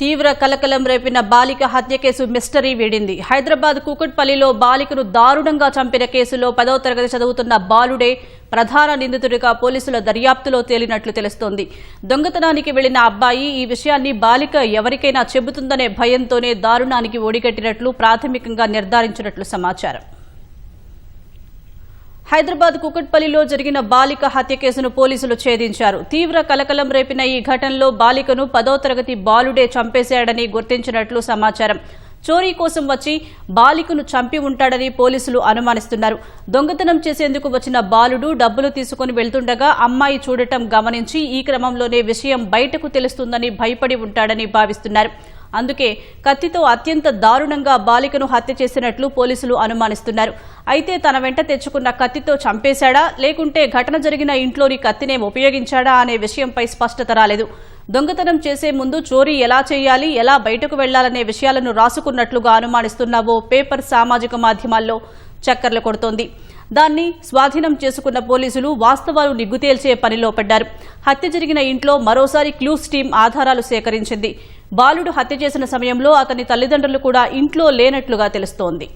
తీవ్ర కలకలం రేపిన బాలిక హత్య కేసు మిస్టరీ వీడింది. హైదరాబాద్ కూకట్పల్లిలో బాలికను దారుణంగా చంపిన కేసులో పదవ తరగతి చదువుతున్న బాలుడే ప్రధాన నిందితుడిగా పోలీసుల దర్యాప్తులో తేలినట్లు తెలుస్తోంది. దొంగతనానికి వెళ్ళిన అబ్బాయి ఈ విషయాన్ని బాలిక ఎవరికైనా చెబుతుందనే భయంతోనే దారుణానికి ఒడిగట్టినట్లు ప్రాథమికంగా నిర్ధారించినట్లు సమాచారం. హైదరాబాద్ కుకట్పల్లిలో జరిగిన బాలిక హత్య కేసును పోలీసులు ఛేదించారు. తీవ్ర కలకలం రేపిన ఈ ఘటనలో బాలికను పదో తరగతి బాలుడే చంపేశాడని గుర్తించినట్లు సమాచారం. చోరీ కోసం వచ్చి బాలికను చంపి ఉంటాడని పోలీసులు అనుమానిస్తున్నారు. దొంగతనం చేసేందుకు వచ్చిన బాలుడు డబ్బులు తీసుకుని వెళ్తుండగా అమ్మాయి చూడటం గమనించి ఈ క్రమంలోనే విషయం బయటకు తెలుస్తుందని భయపడి ఉంటాడని భావిస్తున్నారు. అందుకే కత్తితో అత్యంత దారుణంగా బాలికను హత్య చేసినట్లు పోలీసులు అనుమానిస్తున్నారు. అయితే తన వెంట తెచ్చుకున్న కత్తితో చంపేశాడా? లేకుంటే ఘటన జరిగిన ఇంట్లోని కత్తినే ఉపయోగించాడా అనే విషయంపై స్పష్టత రాలేదు. దొంగతనం చేసే ముందు చోరీ ఎలా చేయాలి? ఎలా బయటకు వెళ్ళాలనే విషయాలను రాసుకున్నట్లుగా అనుమానిస్తున్న ఓ పేపర్ సామాజిక మాధ్యమాల్లో చక్కర్లు కొడుతోంది. దాన్ని స్వాధీనం చేసుకున్న పోలీసులు వాస్తవాలు నిగ్గుతేల్చే పనిలో పడ్డారు. హత్య జరిగిన ఇంట్లో మరోసారి క్లూస్ టీం ఆధారాలు సేకరించింది. బాలుడు హత్య చేసిన సమయంలో అతని తల్లిదండ్రులు కూడా ఇంట్లో లేనట్లుగా తెలుస్తోంది.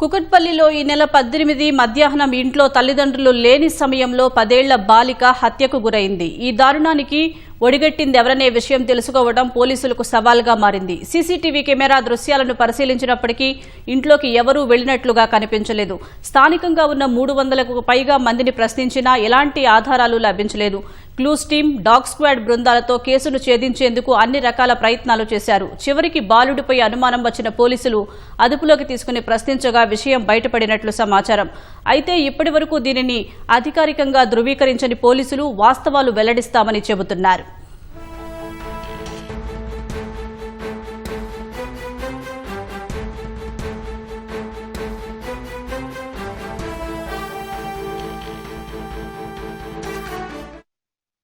కుకట్పల్లిలో ఈ నెల పద్దెనిమిది మధ్యాహ్నం ఇంట్లో తల్లిదండ్రులు లేని సమయంలో పదేళ్ళ బాలిక హత్యకు గురైంది. ఈ దారుణానికి ఒడిగట్టింది ఎవరనే విషయం తెలుసుకోవడం పోలీసులకు సవాల్గా మారింది. సీసీటీవీ కెమెరా దృశ్యాలను పరిశీలించినప్పటికీ ఇంట్లోకి ఎవరూ వెళ్ళినట్లుగా కనిపించలేదు. స్థానికంగా ఉన్న మూడు వందలకు పైగా మందిని ప్రశ్నించినా ఎలాంటి ఆధారాలు లభించలేదు. క్లూస్ టీం డాగ్ స్క్వాడ్ బృందాలతో కేసును ఛేదించేందుకు అన్ని రకాల ప్రయత్నాలు చేశారు. చివరికి బాలుడిపై అనుమానం వచ్చిన పోలీసులు అదుపులోకి తీసుకుని ప్రశ్నించగా విషయం బయటపడినట్లు సమాచారం. అయితే ఇప్పటి దీనిని అధికారికంగా ధృవీకరించని పోలీసులు వాస్తవాలు వెల్లడిస్తామని చెబుతున్నారు.